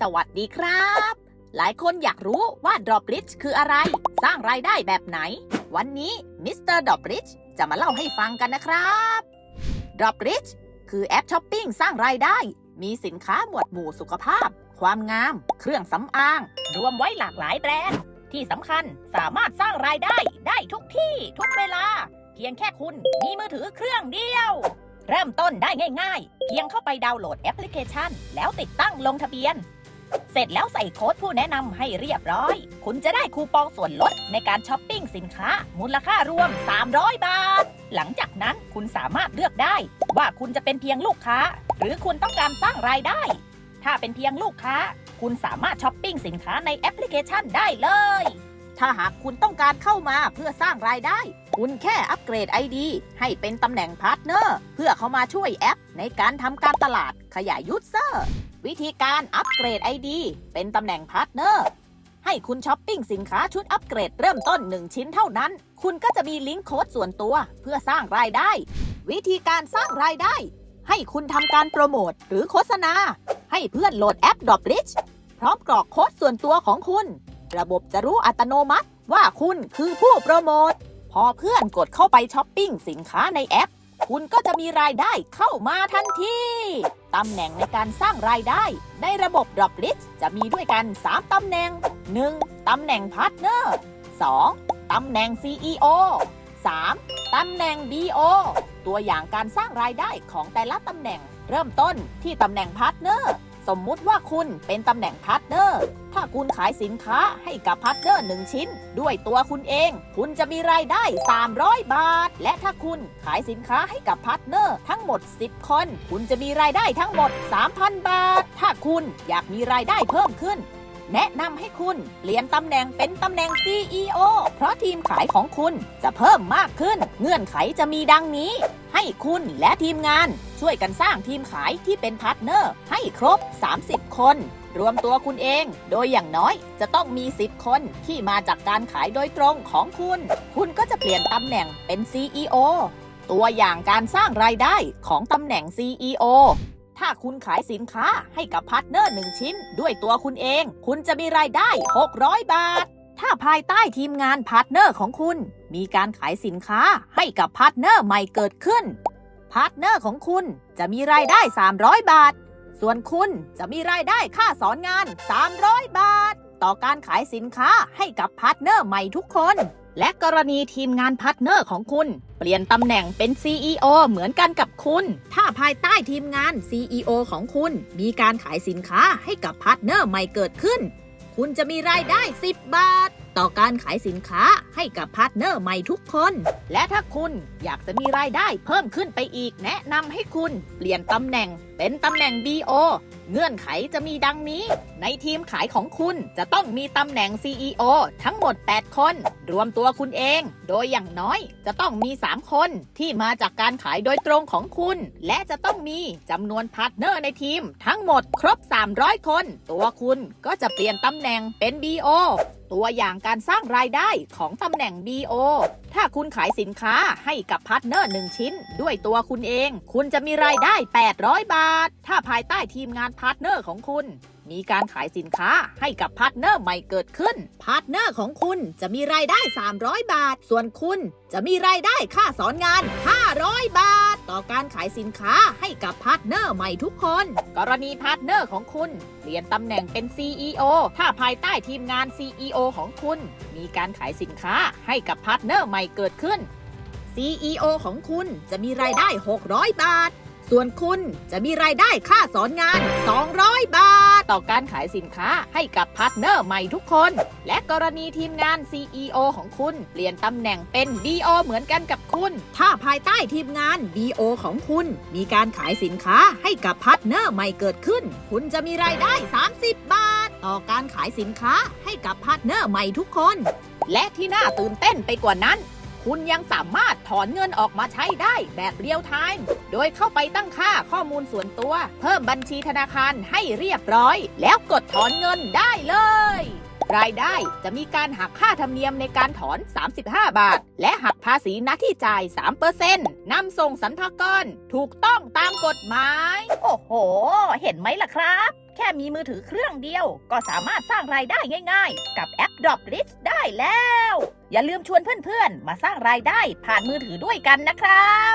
สวัสดีครับ หลายคนอยากรู้ว่า Dropbridge คืออะไร สร้างรายได้แบบไหน วันนี้มิสเตอร์ Dropbridge จะมาเล่าให้ฟังกันนะครับ Dropbridge คือแอปช้อปปิ้งสร้างรายได้ มีสินค้าหมวดหมู่สุขภาพ ความงาม เครื่องสำอาง รวมไว้หลากหลายแบรนด์ ที่สำคัญสามารถสร้างรายได้ได้ทุกที่ทุกเวลา เพียงแค่คุณมีมือถือเครื่องเดียวเริ่มต้นได้ง่าย ๆ เพียงเข้าไปดาวน์โหลดแอปพลิเคชัน แล้วติดตั้งลงทะเบียน เสร็จแล้วใส่โค้ดผู้แนะนำให้เรียบร้อย คุณจะได้คูปองส่วนลดในการช้อปปิ้งสินค้า มูลค่ารวม 300 บาท หลังจากนั้นคุณสามารถเลือกได้ ว่าคุณจะเป็นเพียงลูกค้า หรือคุณต้องการสร้างรายได้ ถ้าเป็นเพียงลูกค้า คุณสามารถช้อปปิ้งสินค้าในแอปพลิเคชันได้เลย ถ้าหากคุณต้องการเข้ามาเพื่อสร้างรายได้ คุณแค่อัปเกรด ID ให้เป็นตำแหน่งพาร์ทเนอร์เพื่อเข้ามาช่วยแอป ในการทำการตลาดขยายยูเซอร์ วิธีการอัปเกรด ID เป็นตำแหน่งพาร์ทเนอร์ให้คุณช้อปปิ้งสินค้าชุดอัปเกรดเริ่มต้น 1 ชิ้นเท่านั้น คุณก็จะมีลิงก์โค้ดส่วนตัวเพื่อสร้างรายได้ วิธีการสร้างรายได้ ให้คุณทำการโปรโมทหรือโฆษณา ให้เพื่อนโหลดแอป d r o p r i c h พร้อมกรอกโค้ดส่วนตัวของคุณ ระบบจะรู้อัตโนมัติว่าคุณคือผู้โปรโมท พอเพื่อนกดเข้าไปช้อปปิ้งสินค้าในแอป คุณก็จะมีรายได้เข้ามาทันที ตำแหน่งในการสร้างรายได้ ในระบบ d r o p l i s t จะมีด้วยกัน 3 ตำแหน่ง 1. ตำแหน่งพาร์ทเนอร์ 2. ตำแหน่ง CEO 3. ตำแหน่ง BO ตัวอย่างการสร้างรายได้ของแต่ละตำแหน่ง เริ่มต้นที่ตำแหน่งพาร์ทเนอร์ สมมุติว่าคุณเป็นตำแหน่งพาร์ทเนอร์ ถ้าคุณขายสินค้าให้กับพาร์ทเนอร์หนึ่งชิ้น ด้วยตัวคุณเอง คุณจะมีรายได้ 300 บาท และถ้าคุณขายสินค้าให้กับพาร์ทเนอร์ทั้งหมด 10 คน คุณจะมีรายได้ทั้งหมด 3,000 บาท ถ้าคุณอยากมีรายได้เพิ่มขึ้น แนะนำให้คุณเปลี่ยนตำแหน่งเป็นตำแหน่ง CEO เพราะทีมขายของคุณจะเพิ่มมากขึ้น เงื่อนไขจะมีดังนี้ ให้คุณและทีมงานช่วยกันสร้างทีมขายที่เป็นพาร์ทเนอร์ให้ครบ 30 คน รวมตัวคุณเอง โดยอย่างน้อยจะต้องมี 10 คนที่มาจากการขายโดยตรงของคุณ คุณก็จะเปลี่ยนตำแหน่งเป็น CEO ตัวอย่างการสร้างรายได้ของตำแหน่ง CEO ถ้าคุณขายสินค้าให้กับพาร์ทเนอร์หนึ่งชิ้นด้วยตัวคุณเอง คุณจะมีรายได้ 600 บาท ถ้าภายใต้ทีมงานพาร์ทเนอร์ของคุณ มีการขายสินค้าให้กับพาร์ทเนอร์ใหม่เกิดขึ้น พาร์ทเนอร์ของคุณจะมีรายได้ 300 บาท ส่วนคุณจะมีรายได้ค่าสอนงาน 300 บาท ต่อการขายสินค้าให้กับพาร์ทเนอร์ใหม่ทุกคน และกรณีทีมงานพาร์ทเนอร์ของคุณ เปลี่ยนตำแหน่งเป็น CEO เหมือนกันกับคุณ ถ้าภายใต้ทีมงาน CEO ของคุณ มีการขายสินค้าให้กับพาร์ทเนอร์ใหม่เกิดขึ้น คุณจะมีรายได้ 10 บาท ต่อการขายสินค้าให้กับพาร์ทเนอร์ใหม่ทุกคน และถ้าคุณอยากจะมีรายได้เพิ่มขึ้นไปอีก แนะนำให้คุณเปลี่ยนตำแหน่งเป็นตำแหน่ง BO เงื่อนไขจะมีดังนี้ ในทีมขายของคุณจะต้องมีตำแหน่ง CEO ทั้งหมด 8 คน รวมตัวคุณเอง โดยอย่างน้อยจะต้องมี 3 คนที่มาจากการขายโดยตรงของคุณ และจะต้องมีจำนวนพาร์ทเนอร์ในทีม ทั้งหมดครบ 300 คน ตัวคุณก็จะเปลี่ยนตำแหน่งเป็น BO ตัวอย่างการสร้างรายได้ของตำแหน่ง BO ถ้าคุณขายสินค้าให้กับพาร์ทเนอร์หนึ่งชิ้น ด้วยตัวคุณเอง คุณจะมีรายได้ 800 บาท ถ้าภายใต้ทีมงานพาร์ทเนอร์ของคุณ มีการขายสินค้าให้กับพาร์ทเนอร์ใหม่เกิดขึ้น พาร์ทเนอร์ของคุณจะมีรายได้ 300 บาท ส่วนคุณจะมีรายได้ค่าสอนงาน 500 บาท ต่อการขายสินค้าให้กับพาร์ทเนอร์ใหม่ทุกคน กรณีพาร์ทเนอร์ของคุณเปลี่ยนตำแหน่งเป็น CEO ถ้าภายใต้ทีมงาน CEO ของคุณ มีการขายสินค้าให้กับพาร์ทเนอร์ใหม่เกิดขึ้น CEO ของคุณจะมีรายได้ 600 บาท ส่วนคุณจะมีรายได้ค่าสอนงาน 200 บาท ต่อการขายสินค้าให้กับพาร์ทเนอร์ใหม่ทุกคน และกรณีทีมงาน CEO ของคุณ เปลี่ยนตำแหน่งเป็น BO เหมือนกันกับคุณ ถ้าภายใต้ทีมงาน BO ของคุณ มีการขายสินค้าให้กับพาร์ทเนอร์ใหม่เกิดขึ้น คุณจะมีรายได้ 30 บาท ต่อการขายสินค้าให้กับพาร์ทเนอร์ใหม่ทุกคน และที่น่าตื่นเต้นไปกว่านั้น คุณยังสามารถถอนเงินออกมาใช้ได้แบบเรียลไทม์ โดยเข้าไปตั้งค่าข้อมูลส่วนตัว เพิ่มบัญชีธนาคารให้เรียบร้อย แล้วกดถอนเงินได้เลย รายได้จะมีการหักค่าธรรมเนียมในการถอน 35 บาท และหักภาษีหน้าที่จ่าย 3%นำส่งสรรพากรถูกต้องตามกฎหมาย โอ้โห เห็นไหมล่ะครับแค่มีมือถือเครื่องเดียว ก็สามารถสร้างรายได้ง่าย ๆ กับแอป Drop Rich ได้แล้ว อย่าลืมชวนเพื่อนๆ มาสร้างรายได้ผ่านมือถือด้วยกันนะครับ